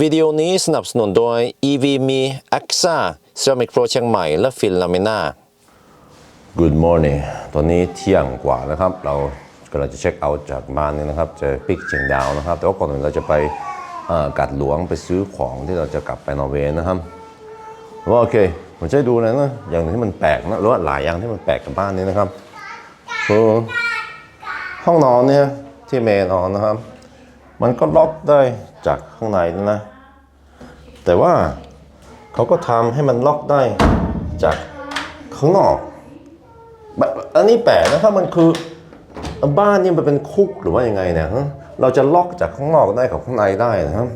วิดีโอนี้สนับสนุนโดย EV มี AXA Ceramic Pro เชียงใหม่ และฟินลามิน่า Good morning ตอนนี้เที่ยงกว่านะครับ เรากำลังจะเช็คเอาท์จากบ้านนี่นะครับ จะปิกเชียงดาวนะครับ แต่ว่าก่อนอื่นเราจะไปกัดหลวงไปซื้อของที่เราจะกลับไปนอร์เวย์นะครับว่าโอเคผมจะดูนะนะอย่างหนึงที่มันแปลกนะหรือว่าหลายอย่างที่มันแปลกกับบ้านนี้นะครับคือห้องนอนเนี่ยที่เมย์นอนนะครับ มันก็ล็อกได้จากข้างในนะ แต่ว่าเขาก็ทำให้มันล็อกได้จากข้างนอกแบบอันนี้แปลกนะครับมันคือบ้านนี่มันเป็นคุกหรือว่ายังไงเนี่ยฮะเราจะล็อกจากข้างนอกได้กับข้างในได้นะครับ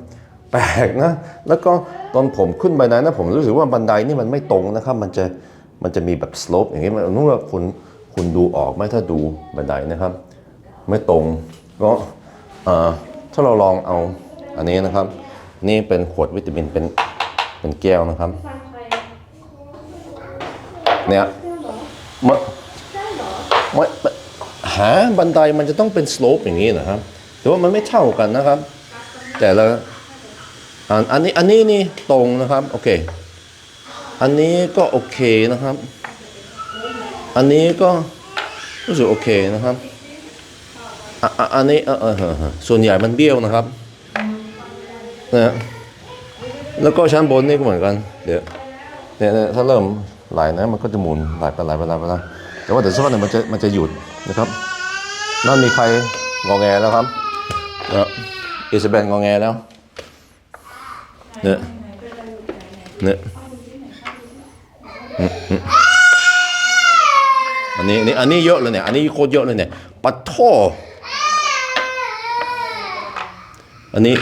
แปลกนะ แล้วก็ตอนผมขึ้นไปนั้นนะผมรู้สึกว่าบันไดนี่มันไม่ตรงนะครับ มันจะมันจะมีแบบสโลปอย่างนี้มันนู้ว่าคุณคุณดูออกไหมถ้าดูบันไดนะครับ ไม่ตรงก็อ่อ ถ้าเราลองเอาอันนี้นะครับ นี่เป็นขวดวิตามินเป็นเป็นแก้วนะครับ เนี่ยมันมันหาบันไดมันจะต้องเป็นสโลปอย่างนี้นะครับแต่ว่ามันไม่เท่ากันนะครับ แต่ละอันอันนี้อันนี้นี่ตรงนะครับโอเค อันนี้ก็โอเคนะครับ อันนี้ก็รู้สึกโอเคนะครับ อะอะอันนี้เออเออเออเออส่วนใหญ่มันเบี้ยวนะครับนะแล้วก็ชั้นบนนี่ก็เหมือนกัน เดี๋ยวเนี่ยเนี่ยถ้าเริ่มไหลนะมันก็จะหมุนไหลไปไหลไปไหลไปไหลแต่ว่าเดี๋ยวสักวันหนึ่งมันจะมันจะหยุดนะครับนั่นมีใครงอแงแล้วครับเอออิซาเบลงอแงแล้วเนี่ยเนี่ยอืมอืมอันนี้อันนี้อันนี้เยอะเลยเนี่ยอันนี้โคตรเยอะเลยเนี่ยปัดท่อ อันนี้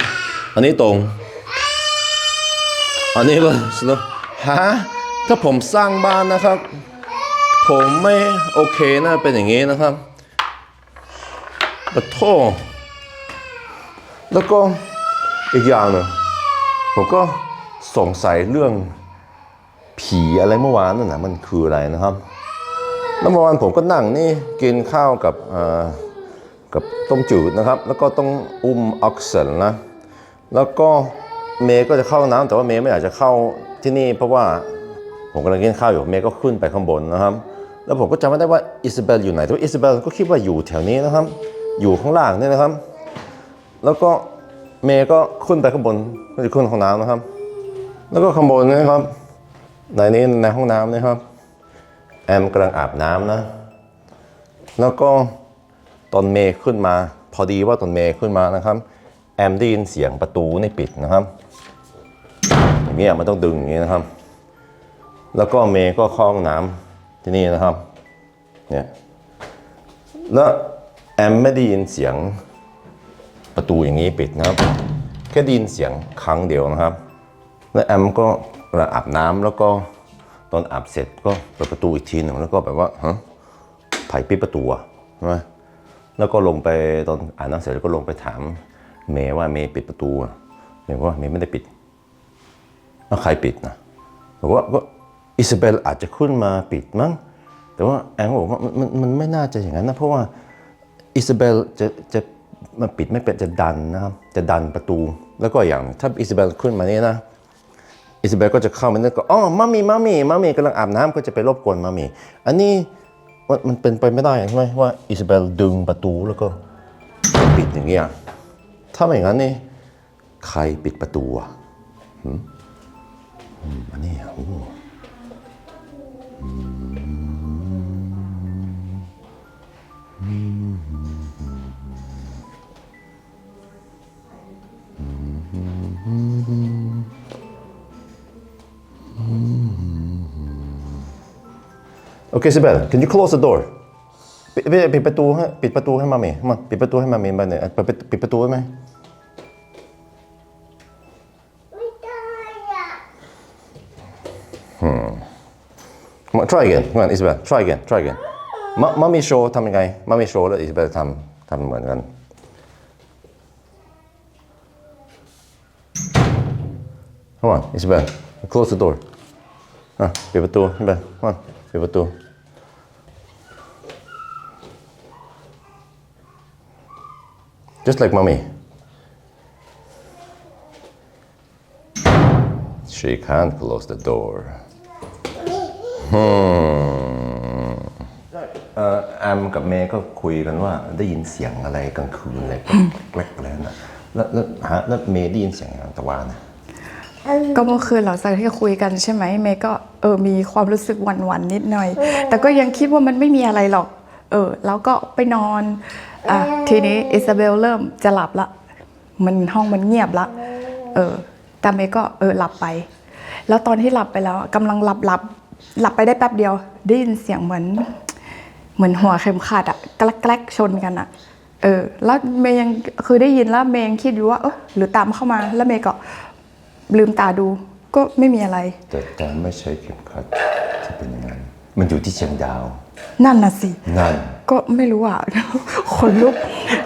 อันนี้ตรง อันนี้ก็สโลฮะถ้าผมสร้างบ้านนะครับ ผมไม่โอเคนะเป็นอย่างนี้นะครับปะโทแล้วก็อีกอย่างหนึงผมก็สงสัยเรื่องผีอะไรเมื่อวานนั่นนะมันคืออะไรนะครับแล้วเมื่อวานผมก็นั่งนี่กินข้าวกับอ่อ กับต้มจืดนะครับ แล้วก็ต้องอุ้มออกเซนนะ แล้วก็เมย์ก็จะเข้าน้ำแต่ว่าเมย์ไม่อยากจะเข้าที่นี่ เพราะว่าผมกำลังกินข้าวอยู่เมย์ก็ขึ้นไปข้างบนนะครับ แล้วผมก็จำไม่ได้ว่าอิซาเบลอยู่ไหนแต่ว่าอิซาเบลก็คิดว่าอยู่แถวนี้นะครับ อยู่ข้างล่างนี่นะครับ แล้วก็เมย์ก็ขึ้นไปข้างบนก็จะขึ้นห้องน้ำนะครับ แล้วก็ข้างบนนี่ครับในนี้ในห้องน้ำนี่ครับ แอมกำลังอาบน้ำนะ แล้วก็ ตอนเมย์ขึ้นมา พอดีว่าตอนเมย์ขึ้นมานะครับ แอมได้ยินเสียงประตูนี่ปิดนะครับ อย่างเงี้ยมันต้องดึงอย่างงี้นะครับ แล้วก็เมย์ก็เข้องน้ำที่นี่นะครับ เนี่ย แล้วแอมไม่ได้ยินเสียงประตูอย่างนี้ปิดนะครับ แค่ได้ยินเสียงครั้งเดียวนะครับ แล้วแอมก็ลอาบน้ำแล้วก็ตอนอาบเสร็จก็เปิดประตูอีกทีหนึ่งแล้วก็แบบว่าฮะไผ่ปิดประตูอะใช่ไหม แล้วก็ลงไปตอนอ่านหนังสือแล้วก็ลงไปถามเมย์ว่าเมย์ปิดประตูเมย์บอกว่าเมย์ไม่ได้ปิดแล้วใครปิดนะบอกว่าก็อิซาเบลอาจจะขึ้นมาปิดมั้งแต่ว่าแอนก็บอกว่ามันมันไม่น่าจะอย่างนั้นนะเพราะว่าอิซาเบลจะจะมาปิดไม่เป็นจะดันนะครับจะดันประตู แล้วก็อย่างถ้าอิซาเบลขึ้นมานี่นะอิซาเบลก็จะเข้ามาแล้วก็อ๋อมามีมามีมามีกำลังอาบน้ำก็จะไปรบกวนมามีอันนี้ ว่ามันเป็นไปไม่ได้ใช่ไหมว่าอิซาเบลดึงประตูแล้วก็ปิดอย่างเงี้ยถ้าไม่อย่างนั้นนี่ใครปิดประตูอะหืมอันนี้โอ้ โอเคซิเบล can you close the door ปิดปิดปิดประตูให้ปิดประตูให้มาเมย์มาปิดประตูให้มาเมย์มาเนี่ยเปิดปิดปิดประตูได้ไหมไม่ได้อะมา try again มาอิสเบล try again try again มามามีโชว์ทำยังไงมามีโชว์แล้วอิสเบลทำทำเหมือนกัน come on อิสเบล close the door อะปิดประตูอิสเบล come on ปิดประตู just like mommy she can't close the door hmm เอ่อแอมกับเมย์ก็คุยกันว่าได้ยินเสียงอะไรกลางคืนอะไรแกลกๆอะไรนั่นนะแล้วแล้วฮะแล้วเมย์ได้ยินเสียงอย่างตะวันนะ ก็เมื่อคืนหลังจากที่คุยกันใช่ไหมเมย์ก็เออมีความรู้สึกหวั่นๆนิดหน่อย แต่ก็ยังคิดว่ามันไม่มีอะไรหรอก เออ แล้วก็ไปนอนอะทีนี้อิซาเบลเริ่มจะหลับละ มันห้องมันเงียบละ เออ แต่เมย์ก็เออหลับไป แล้วตอนที่หลับไปแล้วกำลังหลับหลับหลับไปได้แป๊บเดียว ได้ยินเสียงเหมือน เหมือนหัวเข็มขัดอะแกลกๆชนกันอะเออ แล้วเมย์ยังคือได้ยินแล้วเมย์ยังคิดอยู่ว่าเออหรือตามเข้ามาแล้วเมย์ก็ ลืมตาดูก็ไม่มีอะไร แต่แต่ไม่ใช่เข็มขัดที่เป็นอย่างนั้นมันอยู่ที่เชียงดาว นั่นน่ะสิ นั่น ก็ไม่รู้อะ ขนลุก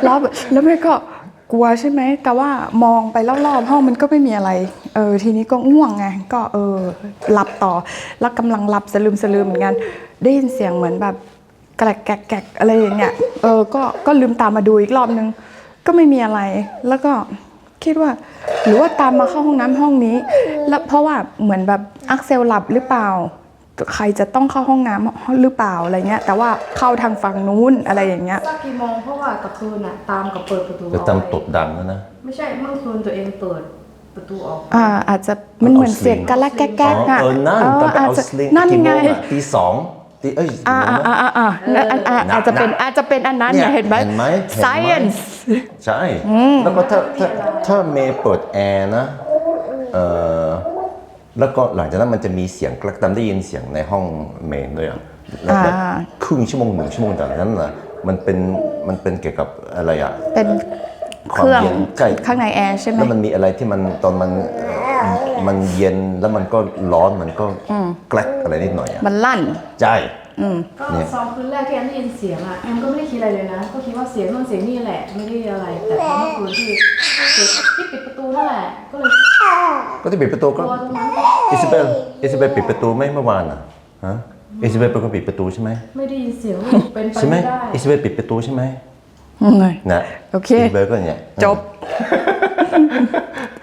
แล้วแบบแล้วแม่ก็กลัวใช่ไหม แต่ว่ามองไปรอบๆห้องมันก็ไม่มีอะไร เออทีนี้ก็ง่วงไง ก็เออหลับต่อ แล้วกำลังหลับสลืมสลืมเหมือนกัน ได้ยินเสียงเหมือนแบบแกรกแกรกแกรกอะไรอย่างเงี้ย เออ ก็ก็ลืมตามมาดูอีกรอบนึง ก็ไม่มีอะไร แล้วก็ คิดว่า หรือว่าตามมาเข้าห้องน้ำห้องนี้ แล้วเพราะว่าเหมือนแบบอักเซลหลับหรือเปล่า ใครจะต้องเข้าห้องน้ำหรือเปล่าอะไรเงี้ย แต่ว่าเข้าทางฝั่งนู้นอะไรอย่างเงี้ยสักกี่โมงเพราะว่ากลางคืนน่ะตามกับเปิดประตูแล้วเอาตามไว้ตดดังแล้วนะไม่ใช่เมื่อคืนตัวเองเปิดประตูออกอ่าอาจจะมันเหมือนเสียงกันละแก๊กอ๋อๆอะเออนั่นตอนไปอาจเอาจะสลิงนั่นกี่โมไงงอะตีสอง ตีเอ้ยอ่ากี่โมอ่างนะอ่าอ่าอ่าอันอ่าอาจจะเป็นน่ะอาจจะเป็นอันนั้นเนี่ยเนี่ยเห็นไหมเห็นไหมเห็นไหม science ใช่แล้วก็ถ้าถ้าถ้าเมย์เปิดแอร์นะเอ่อแล้วก็หลังจากนั้นมันจะมีเสียงกระตันได้ยินเสียงในห้องเมย์ด้วยอะแล้วแบบอ่าครึ่งชั่วโมงหนึ่งชั่วโมงจากนั้นนะมันเป็นมันเป็นเกี่ยวกับอะไรอะเป็นคเความรื่องเย็นใช่ข้างในแอร์ใช่ไหมแล้วมันมีอะไรที่มันตอนมัน มันเย็นแล้วมันก็ร้อนมันก็แกลกอะไรนิดหน่อยอะมันลั่นใช่ก็เนี่ยสองคืนแรกที่แอมได้ยินเสียงอะแอมก็ไม่ได้คิดอะไรเลยนะก็คิดว่าเสียงนู่นเสียงนี่แหละไม่ได้อะไรแต่พอเมื่อคืนที่เสียงที่ปิดประตูนั่นแหละก็เลยก็ที่ปิดประตูกก็ลัวตรงนั้นอิซาเบลอิซาเบลปิดประตูไหมเมื่อวานอะฮะอิซาเบลเป็นคนปิดประตูใช่ไหมไม่ได้ยินเสียงเป็นไปใช่ไหมไม่ได้อิซาเบลปิดประตูใช่ไหมอืมนะโอเคอิซาเบลก็อย่างเงี้ยจบ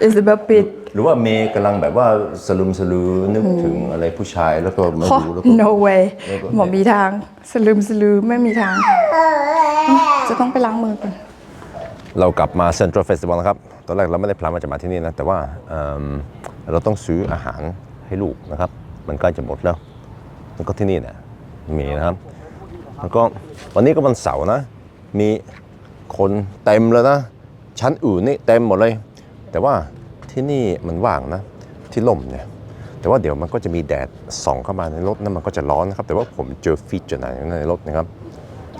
อิซาเบลปิดหรือว่าเมย์กำลังแบบว่าสลุมสลือนึกถึงอะไรผู้ชายแล้วก็ไม่โอ้รู้แล้วก็ no way แล้วก็หมอมีทาง สลืมสลือไม่มีทาง จะต้องไปล้างมือก่อน เรากลับมาเซ็นทรัลเฟสติวัลนะครับ ตอนแรกเราไม่ได้พลานว่าจะมาที่นี่นะ แต่ว่าเอิ่มเราต้องซื้ออาหารให้ลูกนะครับ มันใกล้จะหมดแล้ว แล้วก็ที่นี่เนี่ยมีนะครับ แล้วก็วันนี้ก็วันเสาร์นะ มีคนเต็มเลยนะ ชั้นอื่นนี่เต็มหมดเลย แต่ว่าที่นี่มันว่างนะ ที่ล่มเนี่ยแต่ว่าเดี๋ยวมันก็จะมีแดดส่องเข้ามาในรถนะมันก็จะร้อนนะครับ แต่ว่าผมเจอฟีเจอร์ไหนในรถนะครับ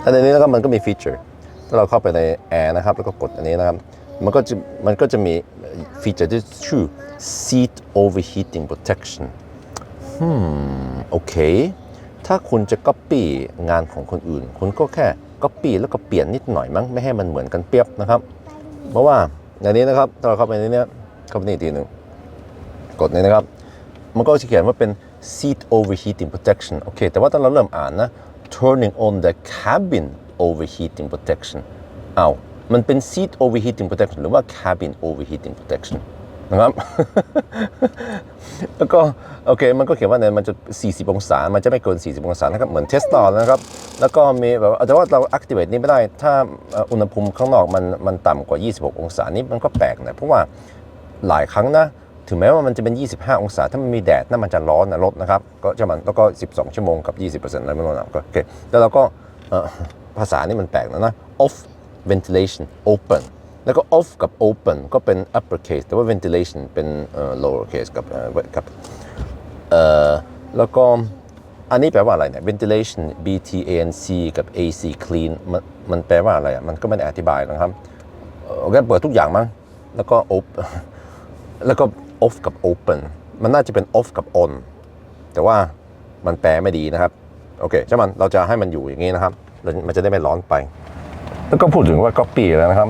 อันนี้แล้วก็มันก็มีฟีเจอร์ถ้าเราเข้าไปในแอร์นะครับแล้วก็กดอันนี้นะครับมันก็จะมันก็จะมีฟีเจอร์ที่ชื่อ seat overheating protection อืมโอเค ถ้าคุณจะ copy งานของคนอื่น คุณก็แค่ copy แล้วก็เปลี่ยนนิดหน่อยมั้งไม่ให้มันเหมือนกันเปียบนะครับ เพราะว่าในนี้นะครับถ้าเราเข้าไปในนี้เข้าไปนี่อีกทีหนึ่งกดนี้นะครับ มันก็จะเขียนว่าเป็น seat overheating protection โอเค แต่ว่าตอนเราเริ่มอ่านนะ turning on the cabin overheating protection เอามันเป็น seat overheating protection หรือว่า cabin overheating protection นะครับ แล้วก็โอเคมันก็เขียนว่าเนี่ยมันจะ 40 องศา มันจะไม่เกิน 40 องศานะครับ เหมือนเทสลานะครับ แล้วก็มีแบบว่าแต่ว่าเรา activate นี่ไม่ได้ ถ้าอุณหภูมิข้างนอกมันมันต่ำกว่า 26 องศานี่มันก็แปลกนะ เพราะว่าหลายครั้งนะ ถึงแม้ว่ามันจะเป็น 25 องศา ถ้ามันมีแดดนั่นมันจะร้อนนะรถนะครับ ก็จะมันแล้วก็ 12 ชั่วโมงกับ 20%อะไรไม่รู้นะก็โอเค แล้วเราก็ภาษานี่มันแปลกนะนะ off ventilation open แล้วก็ off กับ open ก็เป็น upper case แต่ว่า ventilation เป็น lower case กับเอ่อกับแล้วก็อันนี้แปลว่าอะไรเนี่ย ventilation B T A N C กับ A C clean มันมันแปลว่าอะไรอะมันก็ไม่ได้อธิบายนะครับเอ่อก็เปิดทุกอย่างมั้งแล้วก็ op แล้วก็ off กับ open มันน่าจะเป็น off กับ on แต่ว่ามันแปลไม่ดีนะครับ โอเคช่มันเราจะให้มันอยู่อย่างนี้นะครับ มันจะได้ไม่ร้อนไป แล้วก็พูดถึงว่า copy แล้วนะครับ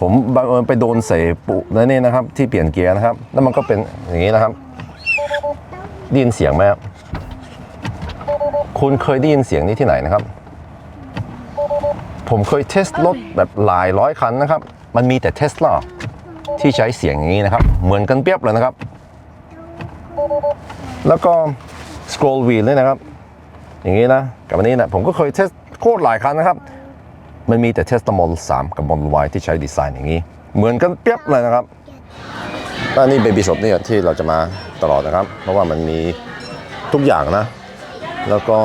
ผมบังเอิญไปโดนเสปุนั่นนี่นะครับ ที่เปลี่ยนเกียร์นะครับ แล้วมันก็เป็นอย่างนี้นะครับได้ยินเสียงไหมครับคุณเคยได้ยินเสียงนี้ที่ไหนนะครับ ผมเคยเทสรถแบบหลายร้อยคันนะครับ มันมีแต่เทสลาที่ใช้เสียงอย่างนี้นะครับ เหมือนกันเปียบเลยนะครับ แล้วก็ scroll wheel เลยนะครับ อย่างนี้นะ กับอันนี้นะผมก็เคยเทสโคตรหลายครั้งนะครับ มันมีแต่เทสต์ Model 3กับ Model Y ที่ใช้ดีไซน์อย่างนี้ เหมือนกันเปียบเลยนะครับแล้วอันนี่ Baby Shop นี่ที่เราจะมาตลอดนะครับ เพราะว่ามันมีทุกอย่างนะ แล้วก็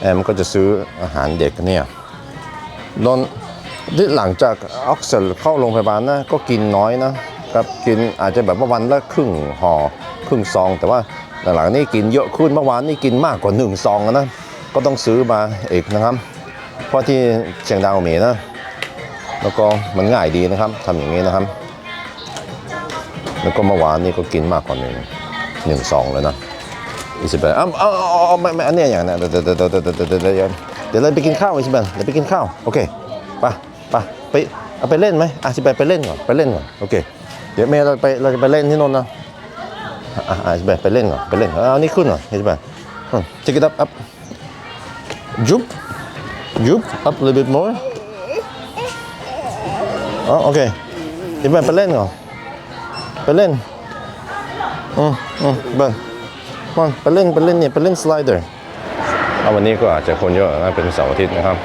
แอมก็จะซื้ออาหารเด็กเนี่ยโดนที่หลังจากออกเซลเข้าโรงพยาบาลนะก็กินน้อยนะครับกินอาจจะแบบว่าวันละครึ่งห่อครึ่งซอง แต่ว่าหลังๆนี่กินเยอะขึ้นเมื่อวานนี่กินมากกว่าหนึ่งซองนะก็ต้องซื้อมาอีกนะครับ เพราะที่เชียงดาวเมนะแล้วก็มันง่ายดีนะครับ ทำอย่างนี้นะครับ แล้วก็เมื่อวานนี่ก็กินมากกว่าหนึ่งหนึ่งสองเลยนะอิสเบลอ้าวอ้อวไม่ไม่อันนี้อย่างนั้นเดี๋ยวเดี๋ยวเดี๋ยวเดี๋ยวเดี๋ยวเดี๋ยวเราไปกินข้าวอิสิเบลเดี๋ยวไปกินข้าวโอเคไปไปไปเอาไปเล่นไหมอะสิไปไปเล่นก่อนไปเล่นก่อนโอเคเดี๋ยวแม่เราไปเราจะไปเล่นที่นนท์นะอะอะอิสิเบลไปเล่นก่อนไปเล่นก่อนเอานี่ขึ้นก่อนอิสิเบลจิกดับอัพจุ๊บ jump up a little bit more อ๋อโอเคอิสเบลไปเล่นก่อนไปเล่นอืมอืมเบิ้ลมันไปเล่นไปเล่นเนี่ยไปเล่นสไลเดอร์เอาวันนี้ก็อาจจะคนเยอะนะเป็นเสาร์อาทิตย์นะครับ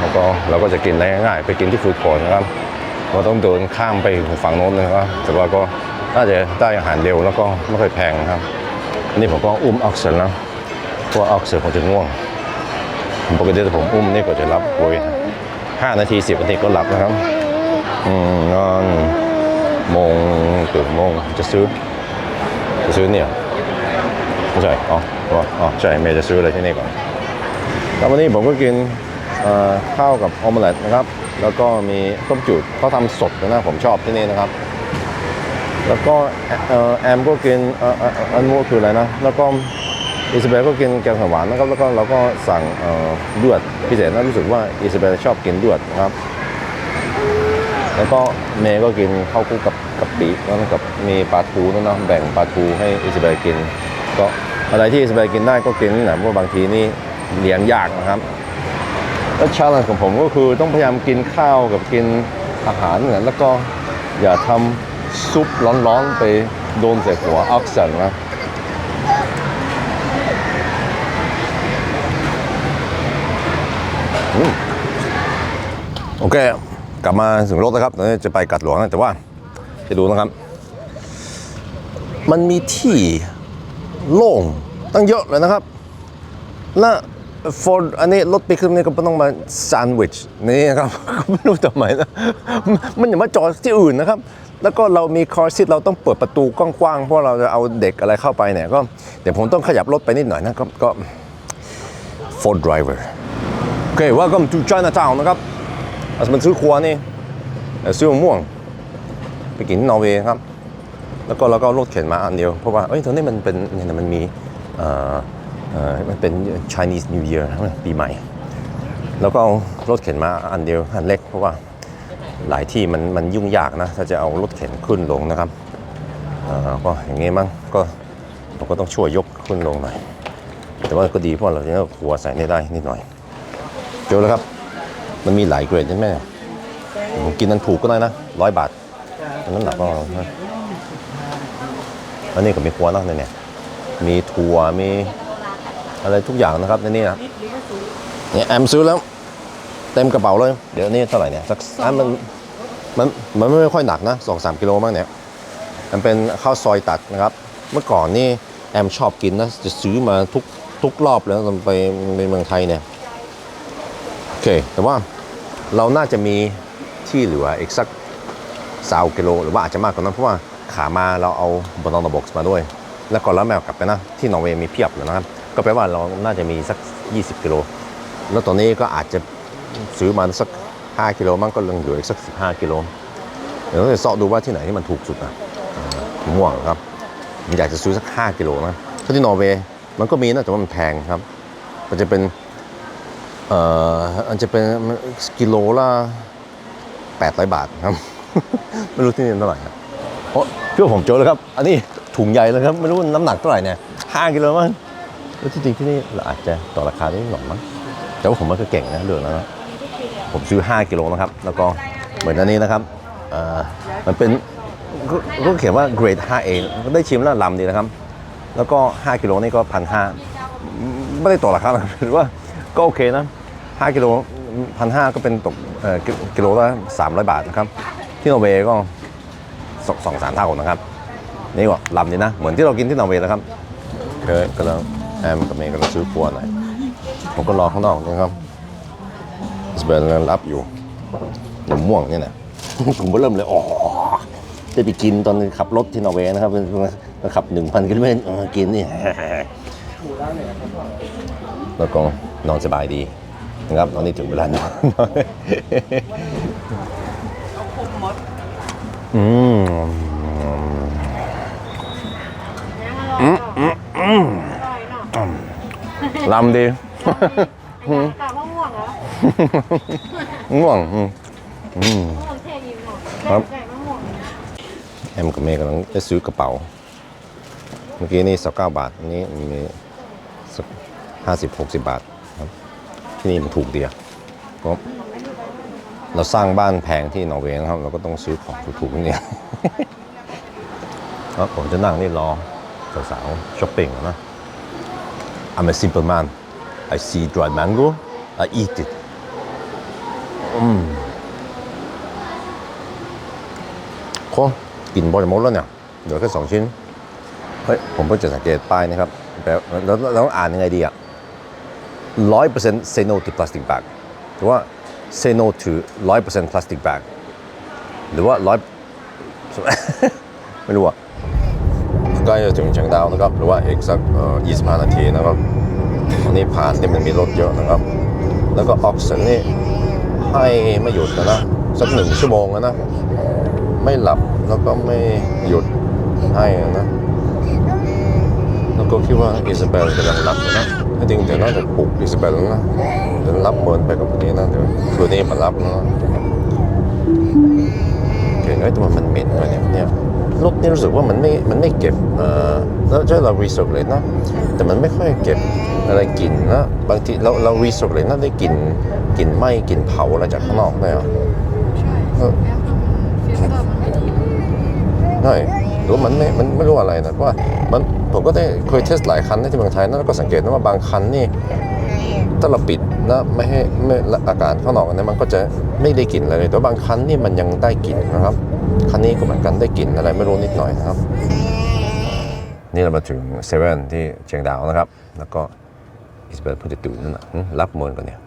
แล้วก็เราก็จะกินได้ง่ายๆไปกินที่ฟูดคอร์ทนะครับเราต้องเดินข้ามไปฝั่งโน้นเลยนะครับแต่ว่าก็น่าจะได้อาหารเร็วแล้วก็ไม่ค่อยแพงนะครับ อันนี้ผมก็อุ้มออกเซนนะเพราะว่าออกเซนผมจะง่วง ปกติถ้าผมอุ้มนี่ก็จะรับโวยห้านาทีสิบนาทีก็หลับนะครับอนอนโมงตื่นโมงจะซื้อ จะซื้อเนี่ยไม่ใช่อ๋ออ๋อใช่เมย์จะซื้ออะไรที่นี่ก่อนแล้ววันนี้ผมก็กินข้าวกับออมเล็ตนะครับ แล้วก็มีต้มจืดเขาทำสดนะผมชอบที่นี่นะครับ แล้วก็แอมก็กินอันนู้คืออะไรนะ แล้วก็ อิซาเบลก็กินแกงเขียวหวานนะครับแล้วก็เราก็สั่งเอ่อลือดพิเศษนะรู้สึกว่าอิซาเบลชอบกินเลือดนะครับ แล้วก็เมย์ก็กินข้าวคู่กับกับปีแล้วกับมีปลาทูนั่นเนาะแบ่งปลาทูให้อิซาเบลกิน ก็อะไรที่อิซาเบลกินได้ก็กินนะเพราะบางทีนี่เลี้ยงยากนะครับแล้วชาเลนจ์ของผมก็คือต้องพยายามกินข้าวกับกินอาหารเนี่ยแล้วก็อย่าทำซุปร้อนๆไปโดนใส่หัวออกซินนะอืม โอเค กลับมาถึงรถแล้วครับตอนนี้จะไปกัดหลวงนะแต่ว่าจะดูนะครับ มันมีที่โล่งตั้งเยอะเลยนะครับ และฟอร์อันนี้รถปิกอัพนี่ก็ต้องมาแซนด์วิชนี่นะครับไม่รู้ทำไมนะมันอย่ามาจอดที่อื่นนะครับ แล้วก็เรามีคอร์ซีทเราต้องเปิดประตูกว้างๆเพราะเราจะเอาเด็กอะไรเข้าไปเนี่ยก็เดี๋ยวผมต้องขยับรถไปนิดหน่อยนะก็ก็ Ford driver โอเค welcome to Chinatown นะครับอาสมันซื้อครัวนี่เอ่อซื้อมะม่วง ไปกินนอร์เวย์ครับ แล้วก็เราก็รถเข็นมาอันเดียว เพราะว่า เอ้ยตอนนี้มันเป็นเนี่ยมันมีเอ่อเอ่อมันเป็น Chinese New Year ปีใหม่ แล้วก็เอารถเข็นมาอันเดียวอันเล็ก เพราะว่าหลายที่มันมันยุ่งยากนะ ถ้าจะเอารถเข็นขึ้นลงนะครับเอ่อก็อย่างงี้มั้งก็เราก็ต้องช่วยยกขึ้นลงหน่อย แต่ว่าก็ดีเพราะเราจะเอาครัวใส่ได้นิดหน่อย เจอแล้วครับ มันมีหลายเกรดใช่ไหมผมกินนั้นถูกก็ได้นะร้อยบาทน้ำหนักก็นะอันนี้ก็มีครัวนะในเนี่ยมีถั่วมีอะไรทุกอย่างนะครับในนี้นะเนี่ยแอมซื้อแล้วเต็มกระเป๋าเลย เดี๋ยวนี้เท่าไหร่เนี่ยสักอันมันมันมันไม่ค่อยหนักนะสองสามกิโลมั้งเนี่ยมันเป็นข้าวซอยตัดนะครับ เมื่อก่อนนี่แอมชอบกินนะจะซื้อมาทุกทุกรอบแล้วตอนไปในเมืองไทยเนี่ย เค แต่ว่าเราน่าจะมีที่เหลืออีกสักสากิโล หรือว่าอาจจะมากกว่านั้น เพราะว่าขามาเราเอาบอนอบ็อกซ์มาด้วย แล้วก่อนแล้วแมวกลับไปนะ ที่นอร์เวย์มีเพียบเลยนะครับ ก็แปลว่าเราน่าจะมีสัก 20 กิโล แล้วตอนนี้ก็อาจจะซื้อมาสัก 5 กิโลมั้งก็เหลืออีกสัก 15 กิโล เดี๋ยวเราจะเสาะดูว่าที่ไหนที่มันถูกสุดนะม่วงครับอยากจะซื้อสัก 5 กิโลนะถ้าที่นอร์เวย์มันก็มีนะแต่ว่ามันแพงครับ มันจะเป็น เอ่อมันจะเป็นกิโลละ800บาทครับ ไม่รู้ที่นี่เท่าไหร่ครับโอ้พี่ว่าผมเจอแล้วครับ อันนี้ถุงใหญ่เลยครับ ไม่รู้น้ำหนักเท่าไหร่เนี่ย5กิโลมั้งแล้วที่จริงที่นี่เราอาจจะต่อราคาได้หน่อยมั้งแต่ว่าผมมันก็เก่งนะเรื่องนั้นนะผมซื้อ 5 กิโลนะครับ แล้วก็เหมือนอันนี้นะครับเอ่อมันเป็นก็ก็เขียนว่า grade 5A ก็ได้ชิมแล้วลำดีนะครับ แล้วก็ 5 กิโลนี่ก็พันห้าไม่ได้ต่อราคาหรอกหรือว่า ก็โอเคนะ 5 กิโลพันห้าก็เป็นตกกิโลละ300บาทนะครับ ที่นอร์เวย์ก็สองสามเท่านะครับ นี่ก็ลำนี้นะ เหมือนที่เรากินที่นอร์เวย์นะครับเคยกำลังแอมกับเมย์กำลังซื้อครัวหน่อยผมก็รอข้างนอกนะครับสเปนกำลังรับอยู่นมม่วงเนี่ยนะผมก็เริ่มเลยอ๋อได้ไปกินตอนขับรถที่นอร์เวย์นะครับเป็นขับ1,000กิโลเมตรกินนี่ แล้วก็นอนสบายดีนะครับตอนนี้ถึงเวลานอนอืมอืมอืมอืมอืมลำดีกะมะม่วงเหรอง่วงอืมอืมครับไก่มั่วแอมกับเมย์กำลังจะซื้อกระเป๋า เมื่อกี้นี่สักเก้าบาท อันนี้มี สักห้าสิบหกสิบบาทครับที่นี่มันถูกดีอะเราะเราสร้างบ้านแพงที่นอร์เวย์นะครับ เราก็ต้องซื้อของถูกๆนี่แล้วผมจะนั่งนี่รอสาวๆช้อปปิ้งนะ I'm a simple man I see dried mango I eat it อืมโคกินบอจะหมดแล้วเนี่ยเหลือแค่สองชิ้น เฮ้ย ผมเพิ่งจะสังเกตป้ายนะครับ แล้วแล้วอ่านยังไงดีอะร้อยเปอร์เซ็นต์ say no to plastic bag หรือว่า say no to ร้อยเปอร์เซ็นต์ plastic bag หรือว่าร้อยไม่รู้อะใกล้จะถึงเชียงดาวนะครับ หรือว่าอีกสักเอ่อ25นาทีนะครับตอนนี้ผ่านที่มันมีรถเยอะนะครับ แล้วก็ออกเซนนี่ให้ไม่หยุดนะนะสักหนึ่งชั่วโมงนะ ไม่หลับแล้วก็ไม่หยุดให้นะ แล้วก็คิดว่าอิซาเบลกำลังรับอยู่นะจริงๆเดี๋ยวน่าจะปลุกอิซาเบลแล้วนะเดี๋ยวรับเมินไปกับคนนี้นะเดี๋ยวคืนนี้มารับนะโอเคเอ้ยแต่ว่ามันเหม็นไปเนี่ยเนี่ยรถนี่รู้สึกว่ามันไม่มันไม่เก็บเอ่อแล้วใช่เรารีโซเลตนะแต่มันไม่ค่อยเก็บอะไรกลิ่นนะบางทีเราเรารีโซเลตนะได้กลิ่นกลิ่นไหม้กลิ่นเผาอะไรจากข้างนอกเลยอะใช่แอมฟิลเตอร์มันไม่ดีใช่ หรือมันไม่มันไม่รู้อะไรนะเพราะว่ามันผมก็ได้เคยเทสหลายคันนที่เมืองไทยนะแล้วก็สังเกตนะว่าบางคันนี่ถ้าเราปิดนะไม่ให้ไม่อากาศข้างนอกนะมันก็จะไม่ได้กลิ่นอะไรเลยแต่บางคันนี่มันยังได้กลิ่นนะครับคันนี้ก็เหมือนกันได้กลิ่นอะไรไม่รู้นิดหน่อยนะครับ นี่เรามาถึงเซเว่นที่เชียงดาวนะครับ แล้วก็อิสเบลเพิ่งจะตื่นนั่นนะรับมินก่อนเนี่ย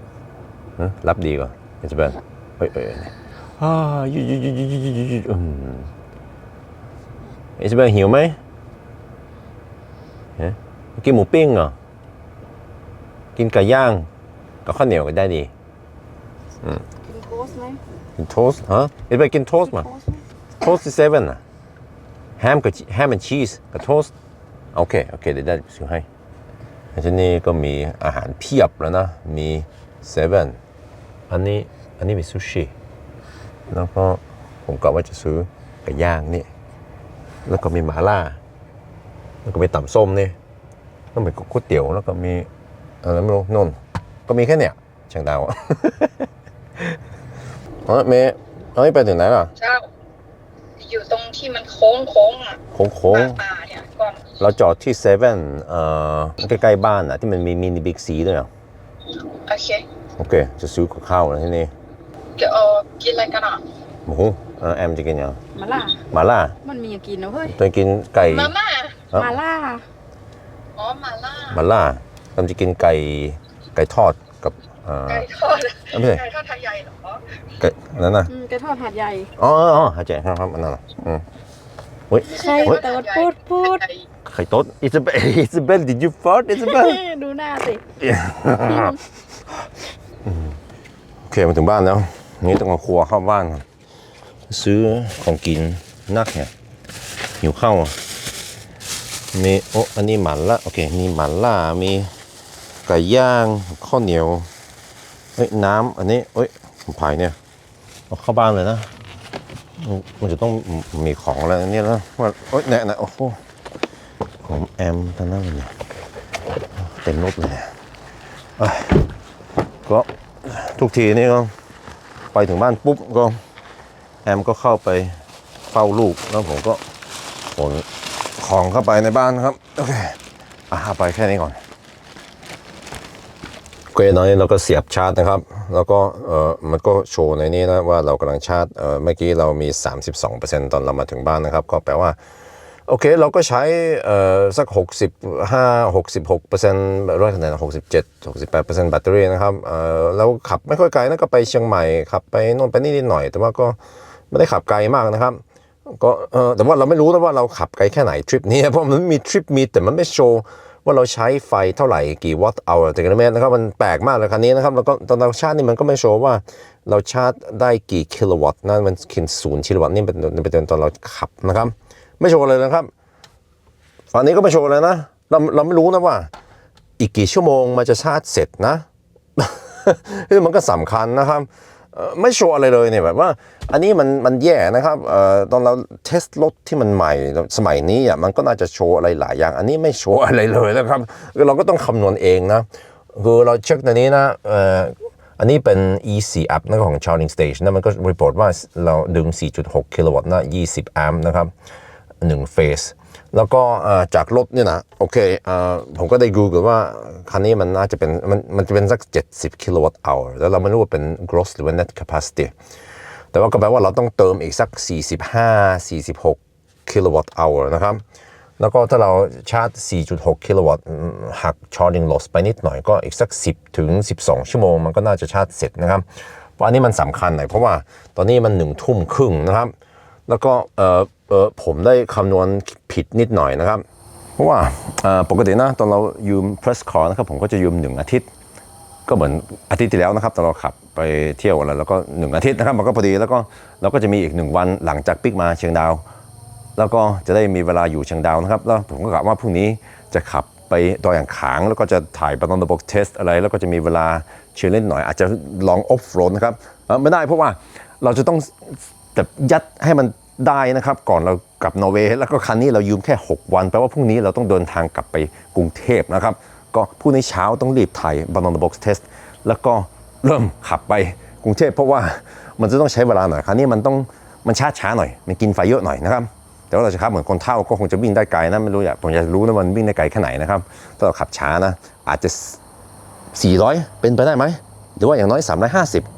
รับดีก่อนอิสเบลเอ้ยเอ้ยเอ้ยอ่ายุยยุยยุยยุยยุยยุยยุย อืมอิสเบลหิวไหมฮะกินหมูปิ้งเหรอ กินไก่ย่าง กับข้าวเหนียวก็ได้ดีกินโทสต์ไหมกินโทสต์ฮะอิสเบลกินโทสต์มาโทสต์ที่เซเว่นอะแฮมกับแฮมแอนชีสกับโทสต์โอเค โอเคเดี๋ยวได้ซื้อให้ที่นี่ก็มีอาหารเพียบแล้วนะ มีเซเว่นอันนี้อันนี้มีซูชิแล้วก็ผมกะว่าจะซื้อไก่ย่างนี่ แล้วก็มีหมาล่า แล้วก็มีต่ำส้มนี่แล้วมีก๋วยเตี๋ยวแล้วก็มีอะไรไม่รู้นนก็มีแค่เนี่ยเชียงดาวอะเฮ้ยเมย์เฮ้ยไปถึงไหนล่ะเจ้าอยู่ตรงที่มันโค้งโค้งๆอะโค้งป่าป่าเนี่ยก่อนๆเราจอดที่เซเว่นเอ่อใกล้ๆบ้านอะที่มันมีมินิบิ๊กซีด้วยอะโอเคโอเค จะซื้อกับข้าวแล้วที่นี่เดี๋ยวเออกินอะไรกันอะโอ้โห เออแอมจะกินยังมาล่า หมาล่ามันมีอย่างกินนะเฮ้ย ตัวกินไก่มาม่าเอ้ามาล่า อ๋อมาล่าหมาล่าเราจะกินไก่ไก่ทอดกับเอ่อ ไก่ทอดเอ้ยไม่ใช่ ไก่ทอดไทยใหญ่เหรอไก่อันนั้นน่ะอืมแกทอดหาดใหญ่อ๋ออ๋ออ๋อหายใจครับครับอันนั้นน่ะอืมเฮ้ยใครเฮ้ยเติร์ดพูดพูด ไก่ไข่ต้น Isabel Isabel did you fart Isabel ดูหน้าสิ โอเคมาถึงบ้านแล้ว นี่ต้องเอาครัวเข้าบ้านก่อน ซื้อของกินนักเนี่ยหิวข้าวอะมีโอ้อันนี้หมันละโอเค มีหมันล่ามีไก่ย่างข้าวเหนียวเอ้ยน้ำอันนี้เอ้ยผมผายเนี่ยเอาเข้าบ้านเลยนะ มันจะต้องมีของอะไรนนี้แล้วว่าโอ้ยเนี่ยนะโอ้โหของแอมทั้งนั้นเลยเนี่ยเต็มรถเลยเอ้ยก็ทุกทีนี่ก็ไปถึงบ้านปุ๊บก็ มก็เข้าไปเฝ้าลูกแล้วผมก็ผมของเข้าไปในบ้านครับโอเคอะเอาไปแค่นี้ก่อนเคตอนนี้เราก็เสียบชาร์จนะครับ แล้วก็เออมันก็โชว์ในนี้นะว่าเรากำลังชาร์จเออเมื่อกี้เรามี 32%ตอนเรามาถึงบ้านนะครับ ก็แปลว่าโอเคเราก็ใช้เอ่อสัก 65 66เปอร์เซ็นต์ร้อยคะแนน67 68เปอร์เซ็นต์แบตเตอรี่นะครับเอ่อเราขับไม่ค่อยไกลนะก็ไปเชียงใหม่ขับไปโน่นไปนี่นิดหน่อย แต่ว่าก็ ไม่ได้ขับไกลมากนะครับ ก็เออแต่ว่าเราไม่รู้นะว่าเราขับไกลแค่ไหนทริปนี้เพราะมันมีทริปมีแต่มันไม่โชว์ว่าเราใช้ไฟเท่าไหร่กี่วัตต์เอาต่กิโลเมตรนะครับมันแปลกมากเลยคันนี้นะครับแล้วก็ตอนเราชาร์จนี่มันก็ไม่โชว์ว่าเราชาร์จได้กี่กิโลวัตต์นะมันคิดศูนย์กิโลวัตต์นี่เป็นเป็นตอนเราขับนะครับ ไม่โชว์เลยนะครับฝั่งนี้ก็ไม่โชว์เลยนะเราเราไม่รู้นะว่า อีกกี่ชั่วโมงมันจะชาร์จเสร็จนะนี่มันก็สำคัญนะครับ ไม่โชว์อะไรเลยเนี่ยแบบว่าอันนี้มันมันแย่นะครับเอ่อตอนเราเทสรถที่มันใหม่สมัยนี้อะมันก็น่าจะโชว์อะไรหลายอย่าง อันนี้ไม่โชว์อะไรเลยนะครับคือเราก็ต้องคำนวณเองนะคือเราเช็คในนี้นะเอ่ออันนี้เป็น EC app นะของ charging station นะมันก็รีพอร์ตว่าเราดึง 4.6 กิโลวัตต์นะ 20 แอมป์นะครับหนึ่งเฟส แล้วก็จากรถเนี่ยนะโอเคอผมก็ได้ Google ว่าคันนี้มันน่าจะเป็นมันมันจะเป็นสัก 70 กิโลวัตต์ hour แล้วเราไม่รู้ว่าเป็น gross หรือว่า net capacity แต่ว่าก็แปลว่าเราต้องเติมอีกสัก 45 46 กิโลวัตต์ hour นะครับ แล้วก็ถ้าเราชาร์จ 4.6 กิโลวัตต์หัก charging loss ไปนิดหน่อยก็อีกสัก 10 ถึง 12 ชั่วโมง มันก็น่าจะชาร์จเสร็จนะครับเพราะอันนี้มันสำคัญหน่อยเพราะว่าตอนนี้มันหนึ่งทุ่มครึ่งนะครับ แล้วก็ผมได้คำนวณ ผิดนิดหน่อยนะครับ เพราะว่าปกตินะตอนเรายืม press car นะครับผมก็จะยืมหนึ่งอาทิตย์ ก็เหมือนอาทิตย์ที่แล้วนะครับตอนเราขับไปเที่ยวอะไรแล้วก็หนึ่งอาทิตย์นะครับมันก็พอดีแล้วก็เราก็จะมีอีกหนึ่งวันหลังจากปิกมาเชียงดาว แล้วก็จะได้มีเวลาอยู่เชียงดาวนะครับแล้วผมก็กะว่าพรุ่งนี้จะขับไปดอย่างขางแล้วก็จะถ่ายบนระบบเทสอะไร แล้วก็จะมีเวลาเชียร์เล่นหน่อย อาจจะลองออฟโรดนะครับไม่ได้เพราะว่าเราจะต้องแบบยัดให้มัน ได้นะครับ ก่อนเรากลับนอร์เวย์แล้วก็คันนี้เรายืมแค่ 6 วันแปลว่าพรุ่งนี้เราต้องเดินทางกลับไปกรุงเทพนะครับ ก็พรุ่งนี้เช้าต้องรีบถ่ายบนระบบเทสแล้วก็เริ่มขับไปกรุงเทพเพราะว่ามันจะต้องใช้เวลาหน่อยคันนี้มันต้องมันช้าช้าหน่อย มันกินไฟเยอะหน่อยนะครับแต่ว่าเราจะขับเหมือนคนเท่าก็คงจะวิ่งได้ไกลนะไม่รู้อยากผมอยากรู้นะมันวิ่งได้ไกลแค่ไหนนะครับถ้าเราขับช้านะอาจจะ 400 เป็นไปได้ไหมหรือว่าอย่างน้อย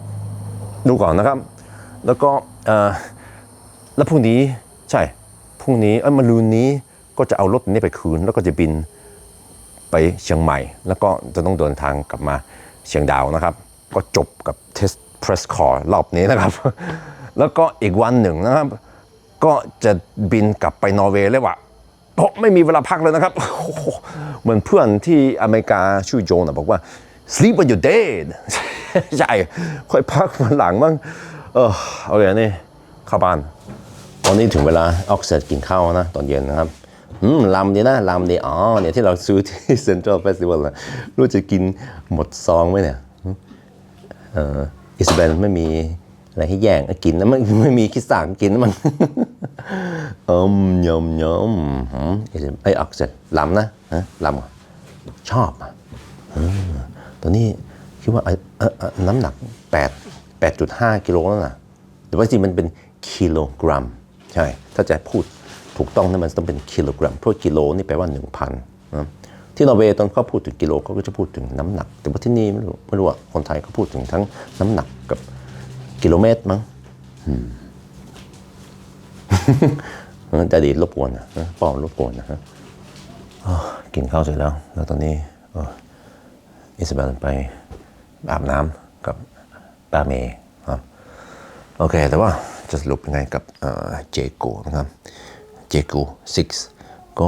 350 ดูก่อนนะครับ แล้วก็ แล้วพรุ่งนี้ใช่พรุ่งนี้เอ้มะรืนนี้ก็จะเอารถนี้ไปคืน แล้วก็จะบินไปเชียงใหม่ แล้วก็จะต้องเดินทางกลับมาเชียงดาวนะครับ ก็จบกับเทสเพรสคอร์รอบนี้นะครับ แล้วก็อีกวันหนึ่งนะครับ ก็จะบินกลับไปนอร์เวย์เลยว่ะเพราะไม่มีเวลาพักเลยนะครับ เหมือนเพื่อนที่อเมริกาชื่อโจนะบอกว่า sleep when you're dead ใช่ค่อยพักวันหลังมั้งเออโอเคนี่เข้าบ้าน ตอนนี้ถึงเวลาออกเสร็จกินข้าวนะ ตอนเย็นนะครับอืมลำดีนะลำดีอ๋อเนี่ยที่เราซื้อที่เซ็นทรัลเฟสติวัลนะรู้จะกินหมดซองไหมเนี่ยเอออิสเบนไม่มีอะไรให้แย่งกินนะมันไม่มีคิดสั่งกินมันอืมยำยำอืมไอออกเสร็จลำนะฮะลำชอบอะตอนนี้คิดว่าเออเออน้ำหนัก 8 8.5 กิโลแล้วนะแต่ว่าจริงมันเป็นกิโลกรัม ใช่ ถ้าจะพูดถูกต้องนะมันต้องเป็นกิโลกรัม เพราะกิโลนี่แปลว่า 1,000นะที่นอร์เวย์ตอนเขาพูดถึงกิโลเขาก็จะพูดถึงน้ำหนัก แต่ว่าที่นี่ไม่รู้ไม่รู้ว่าคนไทยเขาพูดถึงทั้งน้ำหนักกับกิโลเมตรมั้งเออแต่ดีรบกวนนะป้อรบกวนนะฮะกินข้าวเสร็จแล้ว แล้วตอนนี้อิสเบลไปอาบน้ำกับป้าเมย์ครับ โอเค แต่ว่า จะสรุปยังไงกับเจโกนะครับเจโก6ก็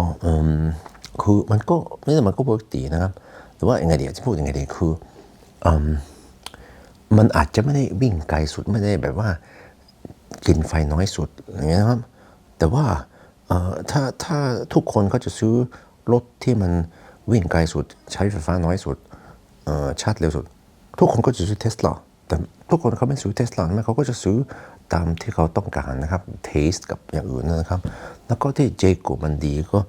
คือมันก็ไม่ใช่มันก็เวิร์กดีนะครับ แต่ว่ายังไงดีจะพูดยังไงดีคืออมันอาจจะไม่ได้วิ่งไกลสุดไม่ได้แบบว่ากินไฟน้อยสุดอย่างเงี้ยนะครับ แต่ว่าถ้าถ้าทุกคนเขาจะซื้อรถที่มันวิ่งไกลสุด ใช้ไฟฟ้าน้อยสุดชาร์จเร็วสุด ทุกคนก็จะซื้อเทสลาแต่ทุกคนเขาไม่ซื้อเทสลาใช่ไหมเขาก็จะซื้อ ตามที่เขาต้องการนะครับเทสกับอย่างอื่นนะครับ แล้วก็ที่เจโกมันดีก็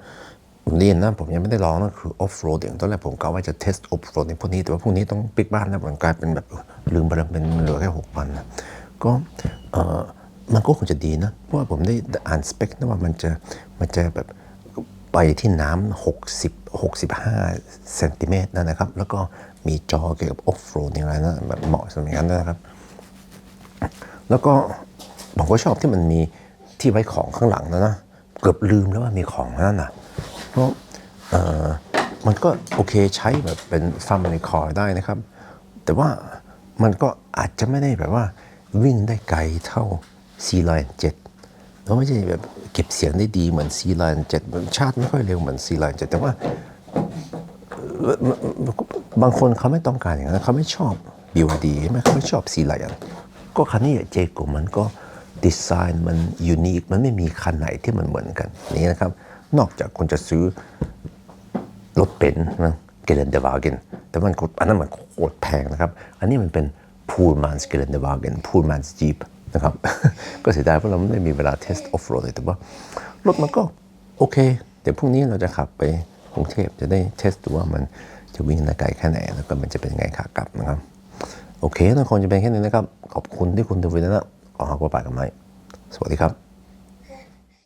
ผมเรียนนะผมยังไม่ได้ลองนะคือออฟโรดอย่างตอนแรกผมกะว่าจะเทสออฟโรดในพวกนี้ แต่ว่าพวกนี้ต้องปิกบ้านแล้วมันกลายเป็นแบบลืมไปแล้วเป็นเหลือแค่หกพันนะก็มันก็คงจะดีนะ เพราะว่าผมได้อ่านสเปคนะว่ามันจะมันจะแบบไปที่น้ำ60 65เซนติเมตรนะครับ แล้วก็มีจอเกี่ยวกับออฟโรดอย่างไรนะแบบเหมาะสำหรับอย่างนั้นนะครับ แล้วก็ ผมก็ชอบที่มันมีที่ไว้ของข้างหลังนะนะเกือบลืมแล้วว่ามีของนั่นน่ะเพราะมันก็โอเคใช้แบบเป็น Family Car ได้นะครับ แต่ว่ามันก็อาจจะไม่ได้แบบว่าวิ่งได้ไกลเท่า C Line 7แล้วไม่ใช่แบบเก็บเสียงได้ดีเหมือน C Line 7มันชาติไม่ค่อยเร็วเหมือน C Line 7แต่ว่าบางคนเขาไม่ต้องการอย่างนั้นเขาไม่ชอบ BYD ใช่ไหมเขาไม่ชอบซีไลน์ก็คันนี้เจโกมันก็ ดีไซน์มันยูนิคมันไม่มีคันไหนที่มันเหมือนกันนี่นะครับ นอกจากคนจะซื้อรถเป็นนะเกเลนเดวาเกนแต่มันอันนั้นมันโคตรแพงนะครับ อันนี้มันเป็นพูลแมนสเกเลนเดวาเกนพูลแมนสจีปนะครับ ก็เสียดายเพราะเราไม่มีเวลาเทสต์ออฟโรดเลยแต่ว่ารถมันก็โอเค เดี๋ยวพรุ่งนี้เราจะขับไปกรุงเทพจะได้เทสดูว่ามันจะวิ่งได้ไกลแค่ไหน แล้วก็มันจะเป็นไงขากลับนะครับ โอเคทุกคนจะเป็นแค่นี้นะครับ ขอบคุณที่คุณดูวิดีโอนะ ขอหักว่าปากกันไหมสวัสดีครับ